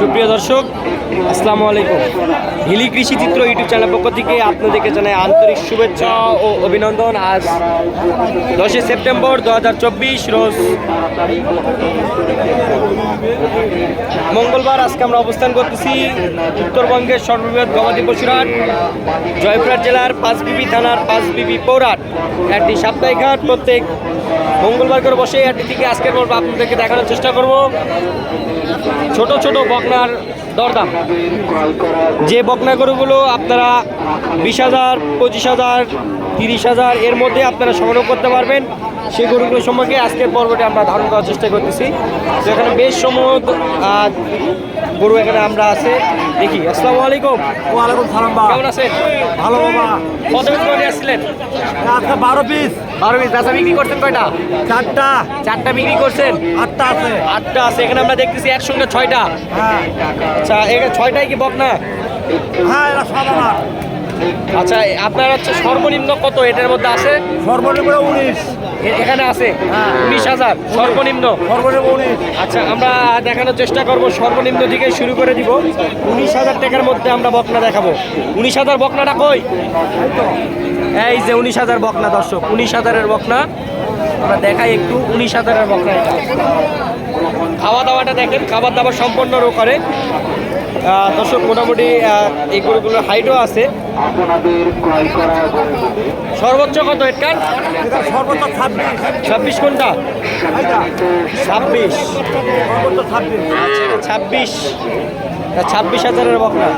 সুপ্রিয় দর্শক, আসসালামু আলাইকুম। হিলি কৃষি চিত্র ইউটিউব চ্যানেল পক্ষ থেকে আপনাদেরকে জানাই আন্তরিক শুভেচ্ছা ও অভিনন্দন। আজ দশই সেপ্টেম্বর দু হাজার চব্বিশ, রোজ মঙ্গলবার আজকে আমরা অবস্থান করতেছি উত্তরবঙ্গের সর্ববৃহৎ গবাদি পশুরহাট জয়পুরহাট জেলার পাঁচবিবি থানার পাঁচবিবি পৌরাট একটি সাপ্তাহিক হাট, প্রত্যেক মঙ্গলবার করে বসে হাটটি থেকে আজকের পর্ব আপনাদেরকে দেখানোর চেষ্টা করব। ছোট ছোট বকনার দরদাম। যে বকনা গরুগুলো আপনারা বিশ হাজার, পঁচিশ হাজার, তিরিশ হাজার এর মধ্যে আপনারা সংগ্রহ করতে পারবেন, সেই গরুগুলো সম্পর্কে আজকের পর্বটি আমরা ধারণ করার চেষ্টা করতেছি। তো এখানে বেশ সময় গরু এখানে আমরা আছে। দেখি আসসালামু আলাইকুম। ওয়ালাইকুম সালাম বাবা কেমন আছেন? ভালো বাবা। কত পিস করে আসছিলেন? আজকে বারো পিস। বারো পিস। দাদা বিক্রি করছেন কয়টা? চারটা। চারটা বিক্রি করছেন? আটটা আছে। আটটা আছে। এখানে আমরা দেখতেছি একসঙ্গে ছয়টা। হ্যাঁ। আচ্ছা এখানে ছয়টাই কি বকনা? হ্যাঁ এরা সব আমার। আচ্ছা আপনার হচ্ছে সর্বনিম্ন কত? এটার মধ্যে আছে? সর্বনিম্ন উনিশ। এখানে আছে? হ্যাঁ। উনিশ হাজার। সর্বনিম্ন? সর্বনিম্ন উনিশ। আচ্ছা আমরা দেখানোর চেষ্টা করব সর্বনিম্ন থেকে শুরু করে দিব। উনিশ হাজার টাকার মধ্যে আমরা বকনা দেখাবো। উনিশ হাজার বকনাটা কই? এই যে উনিশ হাজার বকনা দর্শক। উনিশ হাজারের বকনা। আমরা দেখাই একটু উনিশ হাজারের বকনা। খাওয়া দাওয়াটা দেখেন খাবার দাবার সম্পন্ন করে। দর্শক, মোটামুটি এই গরুগুলোর হাইটও আছে। সর্বোচ্চ কত এটার এটা সর্বোচ্চ ছাব্বিশ। কোনটা ছাব্বিশ। ছাব্বিশ ছাব্বিশ হাজারের বকনা।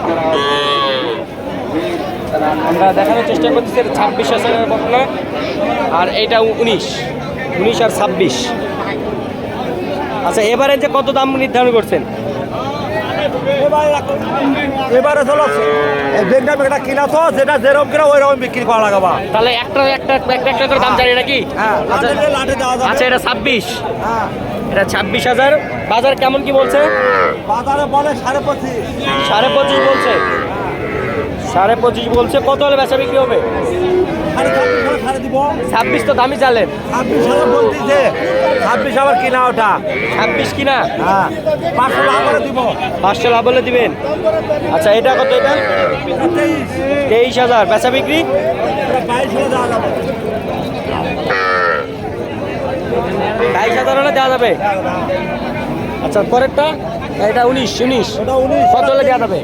আমরা দেখানোর চেষ্টা করতেছি ছাব্বিশ হাজারের বকনা। আর এটা উনিশ। উনিশ আর ছাব্বিশ। আচ্ছা এবারে যে কত দাম নির্ধারণ করছেন? এবারে চলো। যেটা একটা কিনা তো যেটা যেরকম কিনা ওই রকম বিক্রি করা লাগাবা তাহলে একটা একটা একটা একটা করে দাম জানি নাকি? হ্যাঁ আচ্ছা। যাবে আচ্ছা এটা ছাব্বিশ। হ্যাঁ। এটা ছাব্বিশ হাজার। বাজার কেমন কি বলছে? বাজারে বলে সাড়ে পঁচিশ। সাড়ে পঁচিশ বলছে। সাড়ে পঁচিশ বলছে। কত হলে বেচা বিক্রি হবে? ছাব্বিশ দিব? ছাব্বিশ তো দামি চালেন ছাব্বিশ হাজার বলতেছে ছাব্বিশ আবার কিনা ওটা? ছাব্বিশ কিনা? হ্যাঁ। পাঁচশো লাভ করে দিব। পাঁচশো লাভ হলে দিবেন? আচ্ছা এটা কত এটা? তেইশ। হাজার। বেচা বিক্রি? বাইশ হলে দেওয়া যাবে। বাইশ হাজার হলে দেওয়া যাবে? আচ্ছা পরেরটা? এটা উনিশ উনিশ। কত হলে দেওয়া যাবে?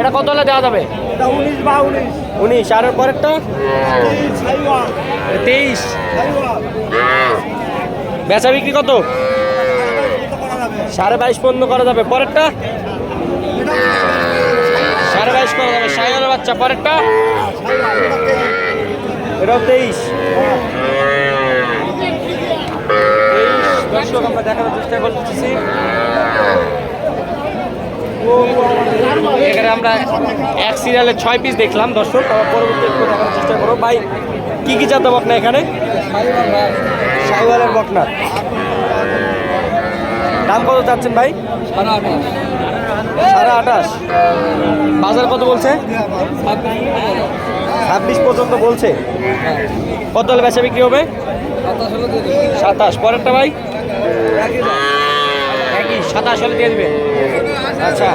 এটা কত হলে দেওয়া যাবে? উনিশ বা উনিশ। উনিশ আর পরেরটা? তেইশ বেচা বিক্রি কত? সাড়ে বাইশ পর্যন্ত করা যাবে। পরেরটা? সাড়ে বাইশ করা যাবে। সাইকেলের বাচ্চা পরেরটা? এটাও তেইশ। তেইশ। দর্শক আমরা দেখানোর চেষ্টা করতেছি। এখানে আমরা এক সিরিয়ালে ছয় পিস দেখলাম, দর্শক পরবর্তী একটু দেখার চেষ্টা করো ভাই, কি কী জাত বকনা এখানে? সাইওয়ালের বকনা। দাম কত চাচ্ছেন ভাই? সাড়ে আঠাশ। বাজার কত বলছে? ছাব্বিশ পর্যন্ত বলছে। কত হলে বেচা বিক্রি হবে? সাতাশ। পরেরটা ভাই? সাতাশ হলে দিয়ে দিবে। আচ্ছা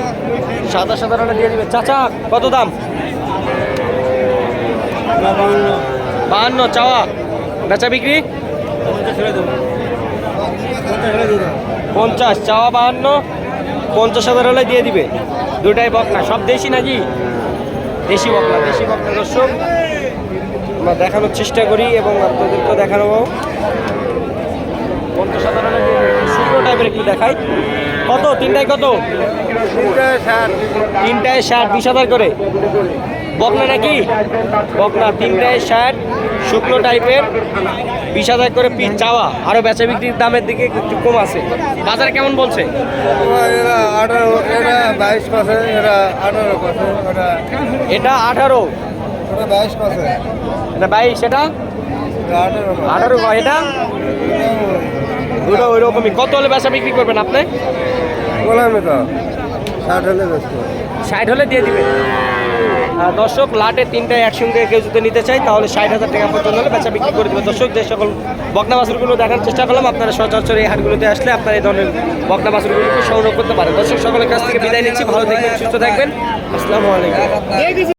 সাদা হলে দিয়ে দিবে। চাচা, কত দাম? বাহান্ন, চাওয়া। বেচা বিক্রি? পঞ্চাশ, চাওয়া বাহান্ন। পঞ্চাশ হাজার হলে দিয়ে দিবে। দুটাই বকনা। সব দেশি নাকি? দেশি বকনা দেশি বকনা। দর্শক, আমরা দেখানোর চেষ্টা করি এবং আপনাদেরকেও দেখানো পঞ্চাশ হাজার হলে দিয়ে দিবে। টাইপের একটু দেখাই। কত? তিনটায় কত? তিনটায় ষাট বিশ হাজার করে। বকনা নাকি বকনা তিনটায় ষাট শুকনো টাইপের বিশ হাজার করে পিস চাওয়া। আরও বেচা বিক্রির দামের দিকে একটু কম আছে। বাজারে কেমন বলছে? এটা আঠারো। এটা বাইশ এটা? আঠারো এটা? দুটো ওই রকমই কত হলে বেচা বিক্রি করবেন আপনি? বললাম তো ষাট হলে ষাট হলে দিয়ে দিবেন। দর্শক লাটে তিনটায় একসঙ্গে কেউ যদি নিতে চাই তাহলে ষাট হাজার টাকা পর্যন্ত হলে বেচা বিক্রি করে দেবে দর্শক যে সকল বকনা বাছুরগুলো দেখার চেষ্টা করলাম আপনারা সচরাচর এই হাটগুলোতে আসলে আপনারা এই ধরনের বকনা বাছুরগুলোকে সংগ্রহ করতে পারেন। দর্শক সকলের কাছ থেকে বিদায় নিচ্ছি। ভালো থাকবেন সুস্থ থাকবেন। আসসালামু আলাইকুম।